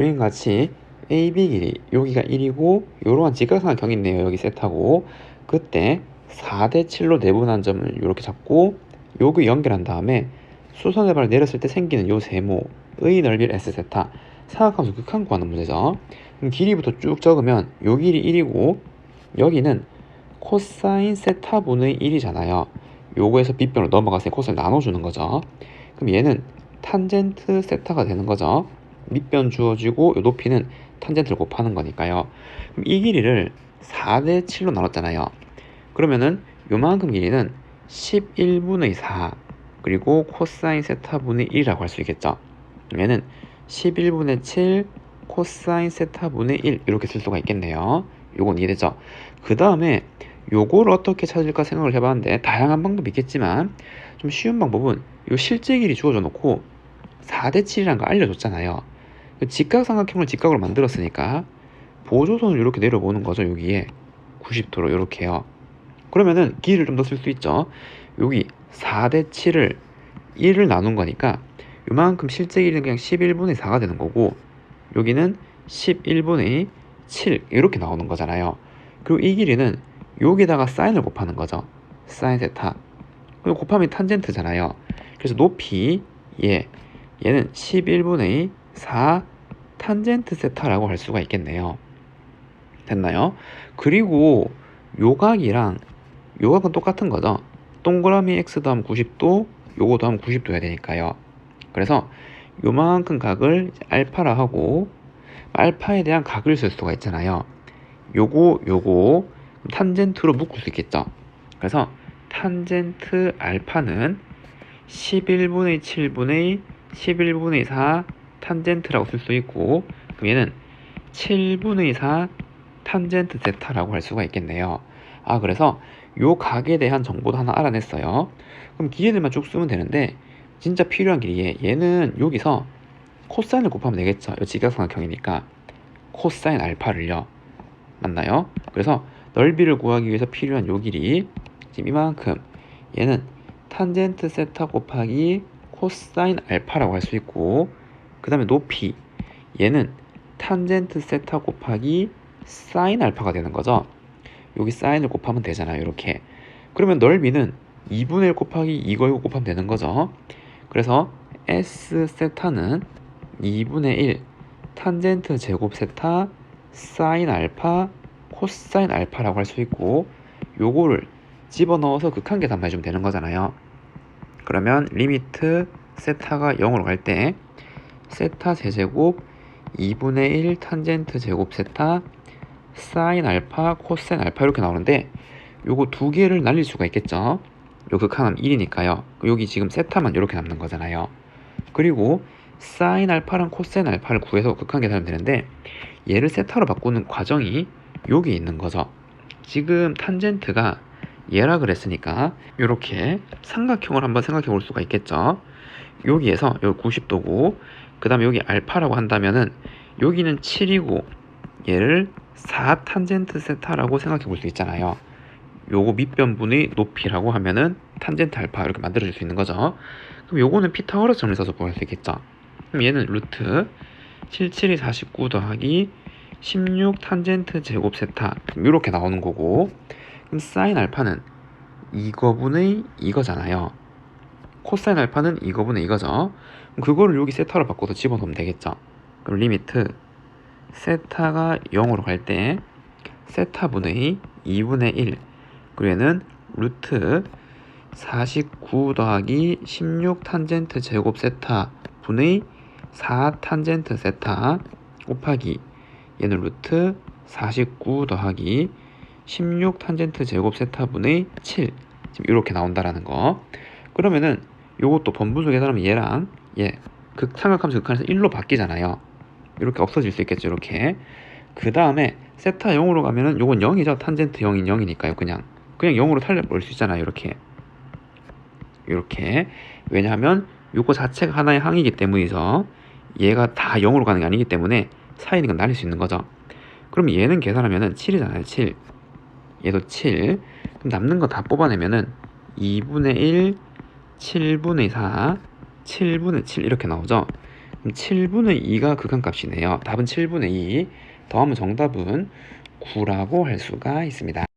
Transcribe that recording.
그림 같이 AB 길이 여기가 1이고 요러한 직각삼각형이 있네요. 여기 세타고 그때 4대 7로 내분한 점을 이렇게 잡고 여기 연결한 다음에 수선의 발을 내렸을 때 생기는 요 세모의 넓이를 S 세타 삼각함수 극한 구하는 문제죠. 그럼 길이부터 쭉 적으면 요 길이 1이고 여기는 코사인 세타 분의 1이잖아요. 요거에서 빗변으로 넘어가서 코사인 나눠주는 거죠. 그럼 얘는 탄젠트 세타가 되는 거죠. 밑변 주어지고 요 높이는 탄젠트를 곱하는 거니까요. 그럼 이 길이를 4대 7로 나눴잖아요. 그러면은 요만큼 길이는 11분의 4 그리고 코사인 세타분의 1이라고 할 수 있겠죠. 얘는 11분의 7 코사인 세타분의 1 이렇게 쓸 수가 있겠네요. 요건 이해되죠? 그 다음에 요거를 어떻게 찾을까 생각을 해봤는데 다양한 방법이 있겠지만 좀 쉬운 방법은 요 실제 길이 주어져 놓고 4대 7이라는 거 알려줬잖아요. 그 직각삼각형을 직각으로 만들었으니까 보조선을 이렇게 내려보는 거죠. 여기에 90도로 이렇게요. 그러면은 길을 좀더 쓸 수 있죠. 여기 4대 7을 1을 나눈 거니까 요만큼 실제 길이는 그냥 11분의 4가 되는 거고 여기는 11분의 7 이렇게 나오는 거잖아요. 그리고 이 길이는 여기다가 사인을 곱하는 거죠. 사인 세타. 그리고 곱하면 탄젠트잖아요. 그래서 높이 예 얘는 11분의 4 탄젠트 세타라고 할 수가 있겠네요. 됐나요? 그리고 요각이랑 요각은 똑같은 거죠. 동그라미 x도 하면 90도, 요거도 하면 90도야 되니까요. 그래서 요만큼 각을 알파라 하고 알파에 대한 각을 쓸 수가 있잖아요. 요거 요거 탄젠트로 묶을 수 있겠죠. 그래서 탄젠트 알파는 11분의 7분의 11분의 4 탄젠트라고 쓸 수 있고 그럼 얘는 7분의 4 탄젠트 세타라고 할 수가 있겠네요. 아 그래서 요 각에 대한 정보도 하나 알아냈어요. 그럼 기회들만 쭉 쓰면 되는데 진짜 필요한 길이 얘는 여기서 코사인을 곱하면 되겠죠. 이 직각삼각형이니까 코사인 알파를요. 맞나요? 그래서 넓이를 구하기 위해서 필요한 요 길이 지금 이만큼 얘는 탄젠트 세타 곱하기 코사인 알파라고 할 수 있고 그 다음에 높이 얘는 탄젠트 세타 곱하기 사인 알파가 되는 거죠. 여기 사인을 곱하면 되잖아요. 이렇게. 그러면 넓이는 2분의 1 곱하기 이거 곱하면 되는 거죠. 그래서 S 세타는 2분의 1 탄젠트 제곱 세타 사인 알파 코사인 알파라고 할 수 있고 요거를 집어넣어서 극한계산만 해주면 되는 거잖아요. 그러면 리미트 세타가 0으로 갈 때 세타 제제곱 2분의 1 탄젠트 제곱 세타 사인 알파 코사인 알파 이렇게 나오는데 요거 두 개를 날릴 수가 있겠죠. 요 극한은 1이니까요. 여기 지금 세타만 이렇게 남는 거잖아요. 그리고 사인 알파랑 코사인 알파를 구해서 극한 계산하면 되는데 얘를 세타로 바꾸는 과정이 여기 있는 거죠. 지금 탄젠트가 얘라 그랬으니까 이렇게 삼각형을 한번 생각해 볼 수가 있겠죠. 여기에서 여기 90도고 그 다음에 여기 알파라고 한다면은 여기는 7이고 얘를 4 탄젠트 세타라고 생각해 볼 수 있잖아요. 요거 밑변분의 높이라고 하면은 탄젠트 알파 이렇게 만들어줄 수 있는 거죠. 그럼 요거는 피타고라스 정리 써서 구할 수 있겠죠. 그럼 얘는 루트 77이 49 더하기 16 탄젠트 제곱 세타 이렇게 나오는 거고 그럼 사인 알파는 이거분의 이거잖아요. 코사인 알파는 이거분의 이거죠. 그거를 여기 세타로 바꿔서 집어넣으면 되겠죠. 그럼 리미트 세타가 0으로 갈 때 세타분의 2분의 1 그리고 얘는 루트 49 더하기 16 탄젠트 제곱 세타 분의 4 탄젠트 세타 곱하기 얘는 루트 49 더하기 16 탄젠트 제곱 세타 분의 7 지금 이렇게 나온다라는 거 그러면은 요것도 번분수 계산하면 얘랑 얘 극삼각함수 극한에서 1로 바뀌잖아요. 이렇게 없어질 수 있겠죠 이렇게. 그 다음에 세타 0으로 가면은 요건 0이죠. 탄젠트 0인 0이니까요 그냥. 그냥 0으로 살려버릴 수 있잖아요 이렇게. 이렇게. 왜냐하면 요거 자체가 하나의 항이기 때문이죠. 얘가 다 0으로 가는 게 아니기 때문에 사이는 건 날릴 수 있는 거죠. 그럼 얘는 계산하면은 7이잖아요 7 얘도 7 그럼 남는 거 다 뽑아내면은 2분의 1 7분의 4 7분의 7 이렇게 나오죠 그럼 7분의 2가 극한값이네요. 답은 7분의 2. 더하면 정답은 9라고 할 수가 있습니다.